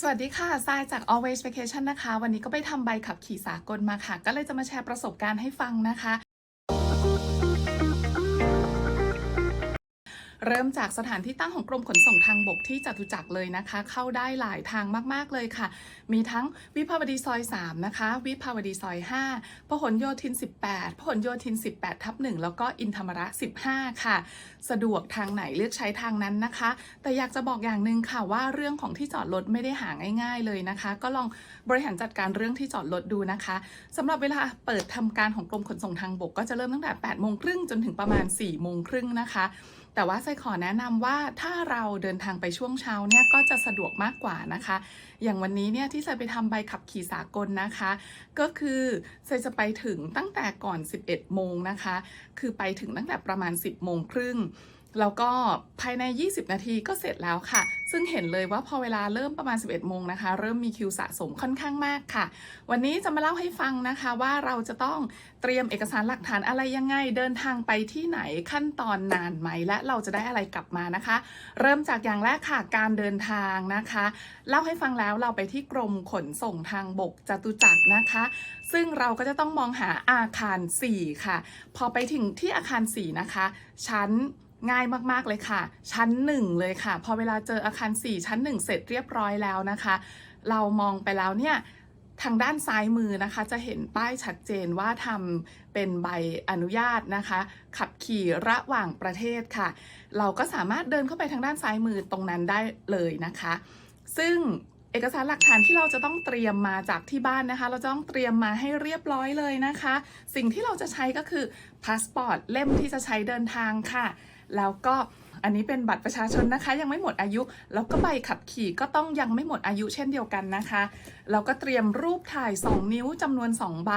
สวัสดีค่ะทรายจาก Always Vacation นะคะ วันนี้ก็ไปทำใบขับขี่สากลมาค่ะ ก็เลยจะมาแชร์ประสบการณ์ให้ฟังนะคะ เริ่มจากสถานที่ตั้งของกรมขนส่งทางบกที่จตุจักรเลยนะคะ เข้าได้หลายทางมากๆเลยค่ะ มีทั้งวิภาวดีซอย 3 นะคะ วิภาวดีซอย 5พหลโยธิน 18พหลโยธิน 18 ทับ1แล้วก็อินธรรมระ 15 ค่ะ สะดวกทางไหนเลือกใช้ทางนั้นนะคะ แต่อยากจะบอกอย่างหนึ่งค่ะว่าเรื่องของที่จอดรถไม่ได้หาง่าย ๆเลยนะคะ ก็ลองบริหารจัดการเรื่องที่จอดรถดูนะคะสำหรับเวลาเปิดทำการของกรมขนส่งทางบก ก็จะเริ่มตั้งแต่8โมงครึ่งจนถึงประมาณ4โมงครึ่งนะคะ แต่ว่าไซขอแนะนำว่าถ้าเราเดินทางไปช่วงเช้าเนี่ยก็จะสะดวกมากกว่านะคะ อย่างวันนี้เนี่ยที่ไซไปทำใบขับขี่สากลนะคะ ก็คือไซจะไปถึงตั้งแต่ก่อน 11 โมงนะคะ คือไปถึงตั้งแต่ประมาณ 10 โมงครึ่ง แล้วก็ภายใน 20 นาทีก็เสร็จแล้วค่ะ ซึ่งเห็นเลยว่าพอเวลาเริ่มประมาณ 11 โมงนะคะ เริ่มมีคิวสะสมค่อนข้างมากค่ะ วันนี้จะมาเล่าให้ฟังนะคะว่าเราจะต้องเตรียมเอกสารหลักฐานอะไรยังไง เดินทางไปที่ไหนขั้นตอนนานไหม และเราจะได้อะไรกลับมานะคะ เริ่มจากอย่างแรกค่ะการเดินทางนะคะ เล่าให้ฟังแล้วเราไปที่กรมขนส่งทางบกจตุจักรนะคะ ซึ่งเราก็จะต้องมองหาอาคาร 4 ค่ะ พอไปถึงที่อาคาร 4 นะคะ ชั้น ง่ายมากๆเลยค่ะ ชั้น 1 เลยค่ะ พอเวลาเจออาคาร 4 ชั้น 1 เสร็จเรียบร้อยแล้วนะคะ เรามองไปแล้วเนี่ยทางด้านซ้ายมือนะคะ จะเห็นป้ายชัดเจนว่าทำเป็นใบอนุญาตนะคะ ขับขี่ระหว่างประเทศค่ะ เราก็สามารถเดินเข้าไปทางด้านซ้ายมือตรงนั้นได้เลยนะคะ ซึ่งเอกสารหลักฐานที่เราจะต้องเตรียมมาจากที่บ้านนะคะ เราจะต้องเตรียมมาให้เรียบร้อยเลยนะคะ สิ่งที่เราจะใช้ก็คือพาสปอร์ตเล่มที่จะใช้เดินทางค่ะ แล้วก็อันนี้เป็นบัตรประชาชนนะคะ ยังไม่หมดอายุ แล้วก็ใบขับขี่ก็ต้องยังไม่หมดอายุเช่นเดียวกันนะคะ เราก็เตรียมรูปถ่าย 2 นิ้วจำนวน 2 ใบ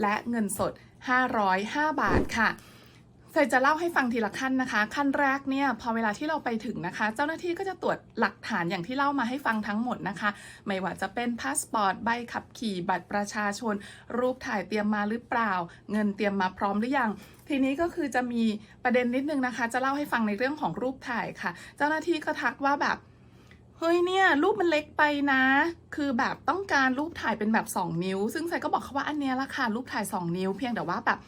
และเงินสด 505 บาทค่ะใส่จะเล่าให้ฟังทีละขั้นนะคะ ขั้นแรกเนี่ยพอเวลาที่เราไปถึงนะคะ เจ้าหน้าที่ก็จะตรวจหลักฐานอย่างที่เล่ามาให้ฟังทั้งหมดนะคะ ไม่ว่าจะเป็นพาสปอร์ตใบขับขี่บัตรประชาชน รูปถ่ายเตรียมมาหรือเปล่า เงินเตรียมมาพร้อมหรือยัง ทีนี้ก็คือจะมีประเด็นนิดนึงนะคะ จะเล่าให้ฟังในเรื่องของรูปถ่ายค่ะ เจ้าหน้าที่ก็ทักว่าแบบเฮ้ยเนี่ยรูปมันเล็กไปนะ คือแบบต้องการรูปถ่ายเป็นแบบ 2 นิ้ว ซึ่งไซก็บอกเขาว่าอันเนี้ยละค่ะรูปถ่าย 2 นิ้ว เพียงแต่ว่าแบบ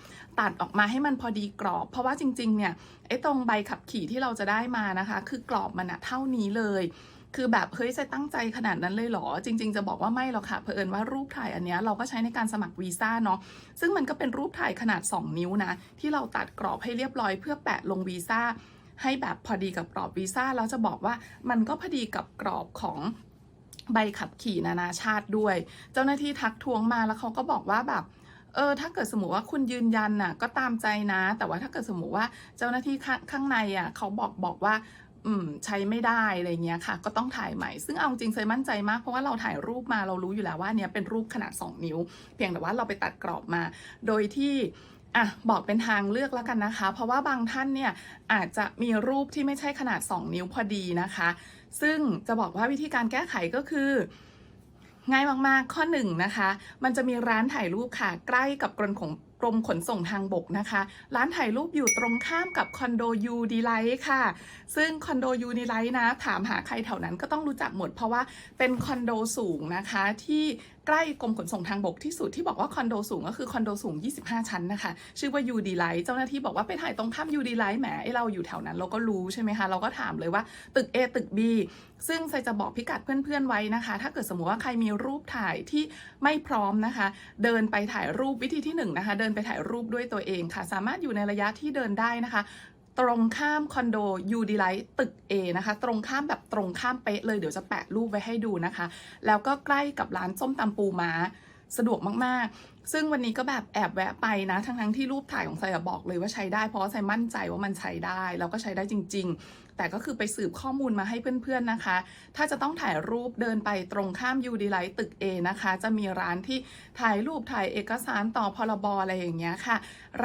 ตัดออกมาให้มันพอดีกรอบ เพราะว่าจริงๆเนี่ยไอ้ตรงใบขับขี่ที่เราจะได้มานะคะ คือกรอบมันอะเท่านี้เลย คือแบบเฮ้ยไซตั้งใจขนาดนั้นเลยเหรอ จริง ๆ จะบอกว่าไม่หรอกค่ะเผอิญว่ารูปถ่ายอันนี้เราก็ใช้ในการสมัครวีซ่าเนาะซึ่งมันก็เป็นรูปถ่ายขนาด 2 นิ้วนะ ที่เราตัดกรอบให้เรียบร้อยเพื่อแปะลงวีซ่าให้แบบพอดีกับกรอบวีซ่าแล้วจะบอกว่ามันก็พอดีกับกรอบของใบขับขี่นานาชาติด้วย เจ้าหน้าที่ทักท้วงมาแล้วเขาก็บอกว่าแบบเออถ้าเกิดสมมติว่าคุณยืนยันน่ะก็ตามใจนะ แต่ว่าถ้าเกิดสมมติว่าเจ้าหน้าที่ข้างข้างในอะเขาบอกบอกว่า อืมใช้ไม่ได้อะไรเงี้ยค่ะ ก็ต้องถ่ายใหม่ ซึ่งเอาจริงเซยมั่นใจมากเพราะว่าเราถ่ายรูปมาเรารู้อยู่แล้วว่าเนี่ยเป็นรูปขนาด 2 นิ้ว เพียงแต่ว่าเราไปตัดกรอบมา โดยที่อะบอกเป็นทางเลือกแล้วกันนะคะ เพราะว่าบางท่านเนี่ยอาจจะมีรูปที่ไม่ใช่ขนาด 2 นิ้วพอดีนะคะ ซึ่งจะบอกว่าวิธีการแก้ไขก็คือง่ายมากๆ ข้อหนึ่งนะคะ มันจะมีร้านถ่ายรูปค่ะ ใกล้กับกรมของ กรมขนส่งทางบกนะคะ ร้านถ่ายรูปอยู่ตรงข้ามกับคอนโดยูดีไลท์ค่ะ ซึ่งคอนโดยูดีไลท์นะ ถามหาใครแถวนั้นก็ต้องรู้จักหมดเพราะว่าเป็นคอนโดสูงนะคะที่ใกล้กรมขนส่งทางบกที่สุดที่บอกว่าคอนโดสูงก็คือคอนโดสูง 25 ชั้นนะคะ ชื่อว่ายูดีไลท์เจ้าหน้าที่บอกว่าไปถ่ายตรงข้ามยูดีไลท์แหมไอเราอยู่แถวนั้นเราก็รู้ใช่ไหมคะ เราก็ถามเลยว่าตึก A ตึก B ซึ่งไซจะบอกพิกัดเพื่อนๆไว้นะคะ ถ้าเกิดสมมติว่าใครมีรูปถ่ายที่ไม่พร้อมนะคะ เดินไปถ่ายรูปวิธีที่หนึ่งนะคะ เดินไปถ่ายรูปด้วยตัวเองค่ะ สามารถอยู่ในระยะที่เดินได้นะคะ ตรงข้ามคอนโดยูดีไลท์ตึก A นะคะ ตรงข้ามแบบตรงข้ามเป๊ะเลยเดี๋ยวจะแปะรูปไว้ให้ดูนะคะ แล้วก็ใกล้กับร้านส้มตำปูม้าสะดวกมากซึ่งวันนี้ก็แบบแอบแวะไปนะ ทั้งๆที่รูปถ่ายของไซบอกเลยว่าใช้ได้ เพราะไซมั่นใจว่ามันใช้ได้ แล้วก็ใช้ได้จริง ๆ แต่ก็คือไปสืบข้อมูลมาให้เพื่อนๆนะคะ ถ้าจะต้องถ่ายรูปเดินไปตรงข้ามยูดีไลท์ตึก A นะคะ จะมีร้านที่ถ่ายรูปถ่ายเอกสารต่อพรบอะไรอย่างเงี้ยค่ะ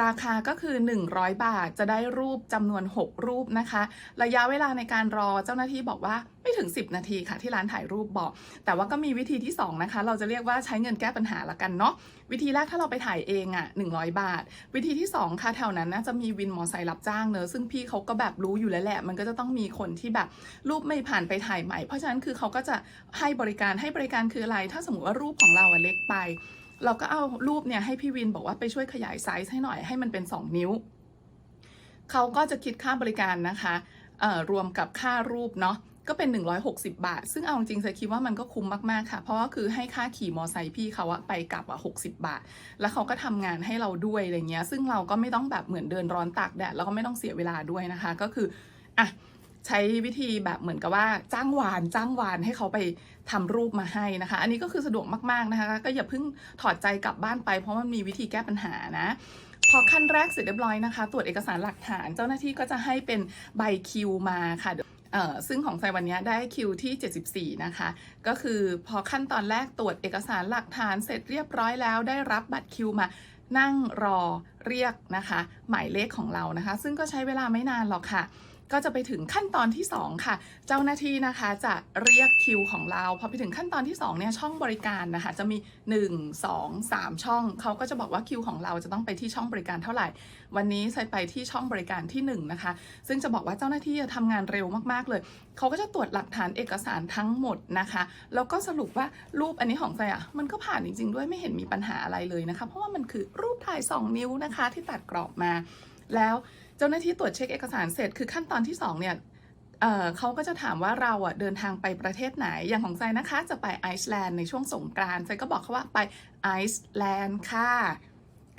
ราคาก็คือ 100 บาทจะได้รูปจำนวน 6 รูปนะคะ ระยะเวลาในการรอเจ้าหน้าที่บอกว่าไม่ถึง 10 นาทีค่ะที่ร้านถ่ายรูปบอก แต่ว่าก็มีวิธีที่2นะคะเราจะเรียกว่าใช้เงินแก้ปัญหาละกันเนาะ วิธีแรกถ้าเราไปถ่ายเองอะ่ะ100 บาท วิธีที่ 2 ค่ะแถวนั้นน่าจะมีวินมอไซค์รับจ้างเนอะซึ่งพี่เขาก็แบบรู้อยู่แล้วแหละ มันก็จะต้องมีคนที่แบบรูปไม่ผ่านไปถ่ายใหม่ เพราะฉะนั้นคือเขาก็จะให้บริการให้บริการคืออะไร ถ้าสมมติว่ารูปของเราอะเล็กไป เราก็เอารูปเนี่ยให้พี่วินบอกว่าไปช่วยขยายไซส์ให้หน่อยให้มันเป็น 2 นิ้วเขาก็จะคิดค่าบริการนะคะรวมกับค่ารูปเนาะ ก็เป็น 160 บาท ซึ่งเอาจริงๆเซคิดว่ามันก็คุ้มมากๆค่ะ เพราะว่าคือให้ค่าขี่มอไซค์พี่เขาอะไปกลับอะ60 บาท แล้วเขาก็ทำงานให้เราด้วยอะไรเงี้ย ซึ่งเราก็ไม่ต้องแบบเหมือนเดินร้อนตากแดดแล้วก็ไม่ต้องเสียเวลาด้วยนะคะ ก็คืออะใช้วิธีแบบเหมือนกับว่าจ้างวานจ้างวานให้เขาไปทำรูปมาให้นะคะ อันนี้ก็คือสะดวกมากๆนะคะ ก็อย่าเพิ่งถอดใจกลับบ้านไป เพราะมันมีวิธีแก้ปัญหานะ พอขั้นแรกเสร็จเรียบร้อยนะคะ ตรวจเอกสารหลักฐาน เจ้าหน้าที่ก็จะให้เป็นใบคิวมาค่ะ ซึ่งของไซวันนี้ได้คิวที่ 74 นะคะ ก็คือพอขั้นตอนแรกตรวจเอกสารหลักฐานเสร็จเรียบร้อยแล้วได้รับบัตรคิวมานั่งรอเรียกนะคะ หมายเลขของเรานะคะ ซึ่งก็ใช้เวลาไม่นานหรอกค่ะ ก็จะไปถึงขั้นตอนที่ 2 ค่ะ เจ้าหน้าที่นะคะจะเรียกคิวของเรา พอไปถึงขั้นตอนที่2เนี่ยช่องบริการนะคะ จะมี 1 2 3 ช่อง เขาก็จะบอกว่าคิวของเราจะต้องไปที่ช่องบริการเท่าไหร่ วันนี้ใส่ไปที่ช่องบริการที่ 1 นะคะ ซึ่งจะบอกว่าเจ้าหน้าที่จะทำงานเร็วมากๆเลย เขาก็จะตรวจหลักฐานเอกสารทั้งหมดนะคะ แล้วก็สรุปว่ารูปอันนี้ของไซอะมันก็ผ่านจริง ๆ ด้วยไม่เห็นมีปัญหาอะไรเลยนะคะ เพราะว่ามันคือรูปถ่าย 2 นิ้วนะคะที่ตัดกรอบมาแล้ว เจ้าหน้าที่ตรวจเช็คเอกสารเสร็จคือขั้นตอนที่2เนี่ยเเขาก็จะถามว่าเราอะเดินทางไปประเทศไหน อย่างของไซนะคะจะไปไอซ์แลนด์ในช่วงสงกรานต์ไซก็บอกเขาว่าไปไอซ์แลนด์ค่ะ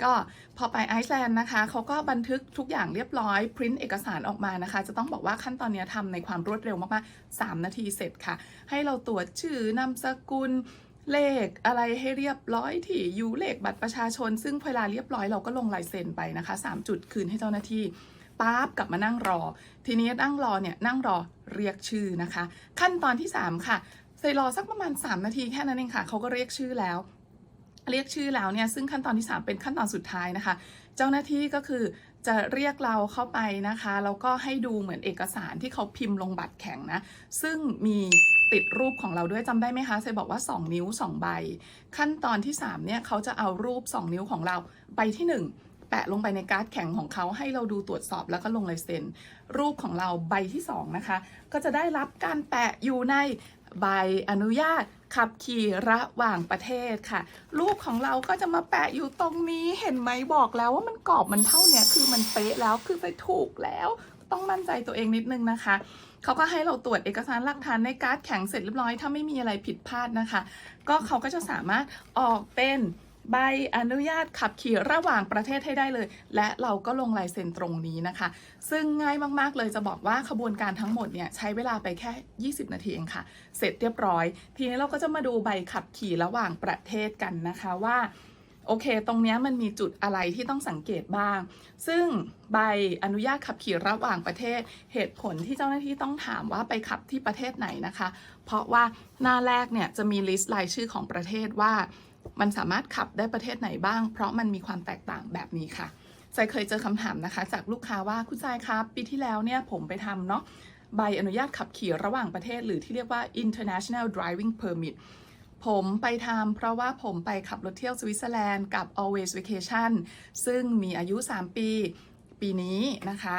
ก็พอไปไอซ์แลนด์นะคะเขาก็บันทึกทุกอย่างเรียบร้อยพิมพ์เอกสารออกมานะคะ จะต้องบอกว่าขั้นตอนเนี้ยทำในความรวดเร็วมากๆ3 นาทีเสร็จค่ะ ให้เราตรวจชื่อนามสกุล เลขอะไรให้เรียบร้อยที่อยู่เลขบัตรประชาชน ซึ่งเวลาเรียบร้อยเราก็ลงลายเซ็นไปนะคะ 3 จุดคืนให้เจ้าหน้าที่ปั๊บกลับมานั่งรอ ทีนี้นั่งรอเนี่ยนั่งรอเรียกชื่อนะคะ ขั้นตอนที่ 3 ค่ะใส่รอสักประมาณ 3 นาทีแค่นั้นเองค่ะเขาก็เรียกชื่อแล้ว เรียกชื่อแล้วเนี่ยซึ่งขั้นตอนที่ 3 เป็นขั้นตอนสุดท้ายนะคะ เจ้าหน้าที่ก็คือจะเรียกเราเข้าไปนะคะแล้วก็ให้ดูเหมือนเอกสารที่เขาพิมพ์ลงบัตรแข็งนะ ซึ่งมี ติดรูปของเราด้วยจำได้ไหมคะเซบอกว่า 2 นิ้ว 2 ใบ ขั้นตอนที่ 3 เนี่ยเขาจะเอารูป 2 นิ้วของเราใบที่ 1 แปะลงไปในการ์ดแข็งของเขาให้เราดูตรวจสอบแล้วก็ลงลายเซ็น รูปของเราใบที่ 2 นะคะ ก็จะได้รับการแปะอยู่ในใบอนุญาตขับขี่ระหว่างประเทศค่ะ รูปของเราก็จะมาแปะอยู่ตรงนี้เห็นไหมบอกแล้วว่ามันกรอบมันเท่าเนี้ยคือมันเป๊ะแล้วคือไปถูกแล้ว ต้องมั่นใจตัวเองนิดนึงนะคะ เขาก็ให้เราตรวจเอกสารหลักฐานในการ์ดแข็งเสร็จเรียบร้อย ถ้าไม่มีอะไรผิดพลาดนะคะ ก็เขาก็จะสามารถออกเป็นใบอนุญาตขับขี่ระหว่างประเทศให้ได้เลย และเราก็ลงลายเซ็นตรงนี้นะคะ ซึ่งง่ายมากๆเลยจะบอกว่าขบวนการทั้งหมดเนี่ยใช้เวลาไปแค่ 20 นาทีเองค่ะ เสร็จเรียบร้อย ทีนี้เราก็จะมาดูใบขับขี่ระหว่างประเทศกันนะคะว่า โอเค ตรงนี้มันมีจุดอะไรที่ต้องสังเกตบ้าง ซึ่งใบอนุญาตขับขี่ระหว่างประเทศ เหตุผลที่เจ้าหน้าที่ต้องถามว่าไปขับที่ประเทศไหนนะคะ เพราะว่าหน้าแรกเนี่ยจะมีลิสต์รายชื่อของประเทศว่า มันสามารถขับได้ประเทศไหนบ้าง เพราะมันมีความแตกต่างแบบนี้ค่ะใจเคยเจอคำถามนะคะ จากลูกค้าว่าคุณชายครับ ปีที่แล้วเนี่ยผมไปทำเนาะใบอนุญาตขับขี่ระหว่างประเทศ หรือที่เรียกว่า international driving permit ผมไปทำเพราะว่าผมไปขับรถเที่ยวสวิตเซอร์แลนด์กับ Always Vacation ซึ่งมีอายุ 3 ปี ปีนี้นะคะ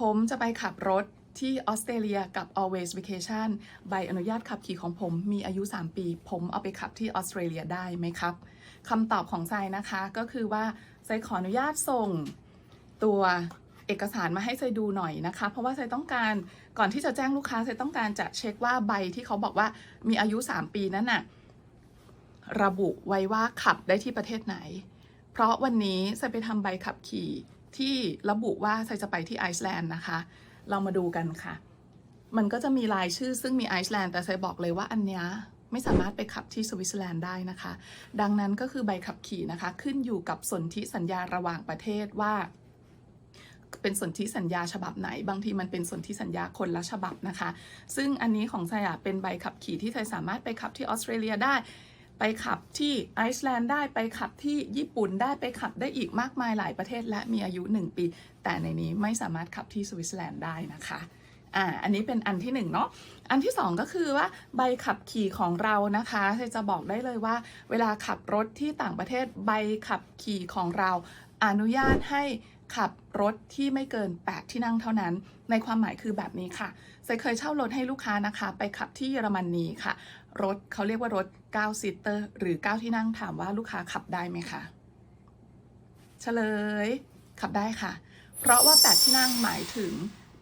ผมจะไปขับรถที่ออสเตรเลียกับ Always Vacation ใบอนุญาตขับขี่ของผมมีอายุ 3 ปี ผมเอาไปขับที่ออสเตรเลียได้ไหมครับคำตอบของไซนะคะก็คือว่าไซขออนุญาตส่งตัวเอกสารมาให้ไซดูหน่อยนะคะ เพราะว่าไซต้องการก่อนที่จะแจ้งลูกค้าไซต้องการจะเช็คว่าใบที่เขาบอกว่ามีอายุ 3 ปีนั้นน่ะ ระบุไว้ว่าขับได้ที่ประเทศไหน เพราะวันนี้ไซไปทำใบขับขี่ที่ระบุว่าไซจะไปที่ไอซ์แลนด์นะคะ เรามาดูกันค่ะ มันก็จะมีรายชื่อซึ่งมีไอซ์แลนด์แต่ไซบอกเลยว่าอันเนี้ยไม่สามารถไปขับที่สวิตเซอร์แลนด์ได้นะคะ ดังนั้นก็คือใบขับขี่นะคะ ขึ้นอยู่กับสนธิสัญญาระหว่างประเทศว่า เป็นสนธิสัญญาฉบับไหน บางทีมันเป็นสนธิสัญญาคนละฉบับนะคะ ซึ่งอันนี้ของไซอะเป็นใบขับขี่ที่ไซสามารถไปขับที่ออสเตรเลียได้ ไปขับที่ไอซ์แลนด์ได้ไปขับที่ญี่ปุ่นได้ไปขับได้อีกมากมายหลายประเทศและมีอายุ 1 ปี แต่ในนี้ไม่สามารถขับที่สวิตเซอร์แลนด์ได้นะคะอ่าอันนี้เป็นอันที่หนึ่งเนาะอันที่สองก็คือว่าใบขับขี่ของเรานะคะจะบอกได้เลยว่า เวลาขับรถที่ต่างประเทศใบขับขี่ของเราอนุญาตให้ขับรถที่ไม่เกิน 8 ที่นั่งเท่านั้น ในความหมายคือแบบนี้ค่ะเซเคยเช่ารถให้ลูกค้านะคะ ไปขับที่เยอรมนีค่ะ รถเขาเรียกว่ารถ9ซีเตอร์หรือ 9 ที่นั่งถามว่าลูกค้าขับได้ไหมคะเฉลย ขับได้ค่ะ เพราะว่า 8 ที่นั่งหมายถึง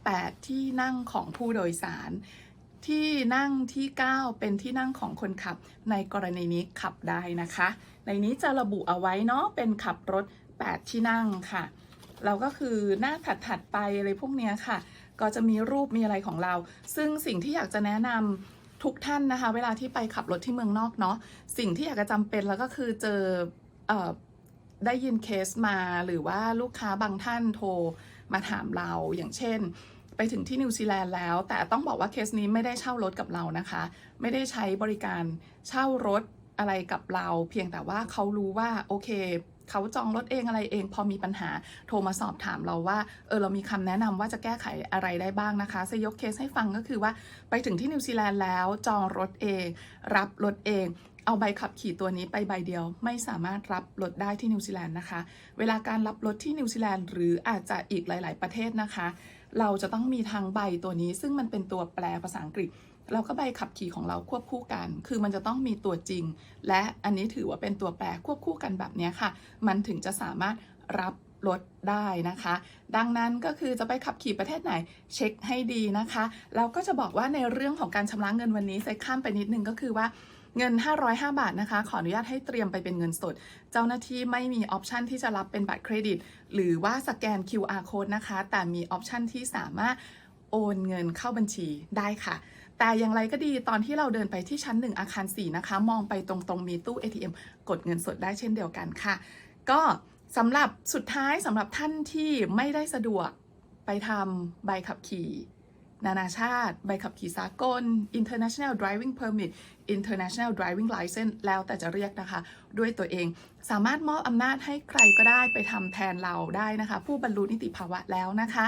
8 ที่นั่งของผู้โดยสาร ที่นั่งที่ 9 เป็นที่นั่งของคนขับ ในกรณีนี้ขับได้นะคะ ในนี้จะระบุเอาไว้เนาะเป็นขับรถ 8 ที่นั่งค่ะเราก็คือหน้าถัดๆไปอะไรพวกเนี้ยค่ะ ก็จะมีรูปมีอะไรของเรา ซึ่งสิ่งที่อยากจะแนะนำ ทุกท่านนะคะ เวลาที่ไปขับรถที่เมืองนอกเนาะสิ่งที่อยากจะจำเป็นแล้วก็คือเจอเออได้ยินเคสมาหรือว่าลูกค้าบางท่านโทรมาถามเราอย่างเช่น ไปถึงที่นิวซีแลนด์แล้ว แต่ต้องบอกว่าเคสนี้ไม่ได้เช่ารถกับเรานะคะ ไม่ได้ใช้บริการเช่ารถอะไรกับเรา เพียงแต่ว่าเขารู้ว่าโอเค เขาจองรถเองอะไรเอง พอมีปัญหาโทรมาสอบถามเราว่าเออเรามีคำแนะนำว่าจะแก้ไขอะไรได้บ้างนะคะจะยกเคสให้ฟังก็คือว่าไปถึงที่นิวซีแลนด์แล้วจองรถเอง รับรถเองเอาใบขับขี่ตัวนี้ไปใบเดียวไม่สามารถรับรถได้ที่นิวซีแลนด์นะคะ เวลาการรับรถที่นิวซีแลนด์หรืออาจจะอีกหลาย ๆ ประเทศนะคะ เราจะต้องมีทางใบตัวนี้ซึ่งมันเป็นตัวแปลภาษาอังกฤษ แล้วก็ใบขับขี่ของเราควบคู่กัน คือมันจะต้องมีตัวจริง และอันนี้ถือว่าเป็นตัวแปรควบคู่กันแบบนี้ค่ะ มันถึงจะสามารถรับรถได้นะคะ ดังนั้นก็คือจะไปขับขี่ประเทศไหนเช็คให้ดีนะคะ แล้วก็จะบอกว่าในเรื่องของการชำระเงินวันนี้ใส่ข้ามไปนิดนึงก็คือว่าเงิน 505 บาทนะคะ ขออนุญาตให้เตรียมไปเป็นเงินสด เจ้าหน้าที่ไม่มีออปชันที่จะรับเป็นบัตรเครดิต หรือว่าสแกน QR code นะคะ แต่มีออปชันที่สามารถโอนเงินเข้าบัญชีได้ค่ะ แต่อย่างไรก็ดีตอนที่เราเดินไปที่ชั้น 1 อาคาร 4 นะคะ มองไปตรงๆมีตู้ ATM กดเงินสดได้เช่นเดียวกันค่ะ ก็สำหรับสุดท้ายสำหรับท่านที่ไม่ได้สะดวกไปทำใบขับขี่ นานาชาติ ใบขับขี่สากล International Driving Permit International Driving License แล้วแต่จะเรียกนะคะ ด้วยตัวเอง สามารถมอบอำนาจให้ใครก็ได้ไปทำแทนเราได้นะคะ ผู้บรรลุนิติภาวะแล้วนะคะ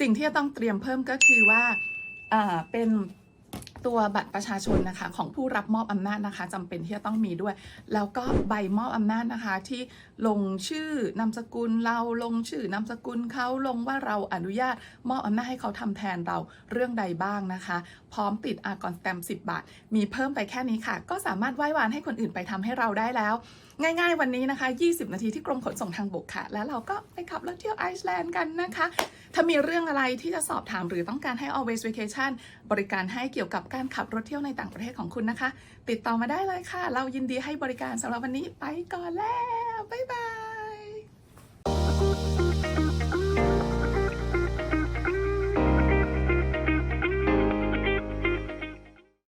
สิ่งที่จะต้องเตรียมเพิ่มก็คือว่าอ่าเป็น ตัวบัตรประชาชนนะคะของผู้รับมอบอำนาจนะคะจำเป็นที่จะต้องมีด้วย แล้วก็ใบมอบอำนาจนะคะที่ลงชื่อนามสกุลเราลงชื่อนามสกุลเขาลงว่าเราอนุญาตมอบอำนาจให้เขาทำแทนเราเรื่องใดบ้างนะคะ พร้อมติดอากรสแตมป์10 บาท มีเพิ่มไปแค่นี้ค่ะ ก็สามารถไหว้วานให้คนอื่นไปทำให้เราได้แล้วง่าย ๆ วันนี้นะคะ 20 นาทีที่กรมขนส่งทางบกค่ะ แล้วเราก็ไปขับรถเที่ยวไอซ์แลนด์กันนะคะ ถ้ามีเรื่องอะไรที่จะสอบถามหรือต้องการให้ Always Vacation บริการให้เกี่ยวกับการขับรถเที่ยวในต่างประเทศของคุณนะคะ ติดต่อมาได้เลยค่ะ เรายินดีให้บริการสำหรับวันนี้ไปก่อนแล้ว บ๊ายบาย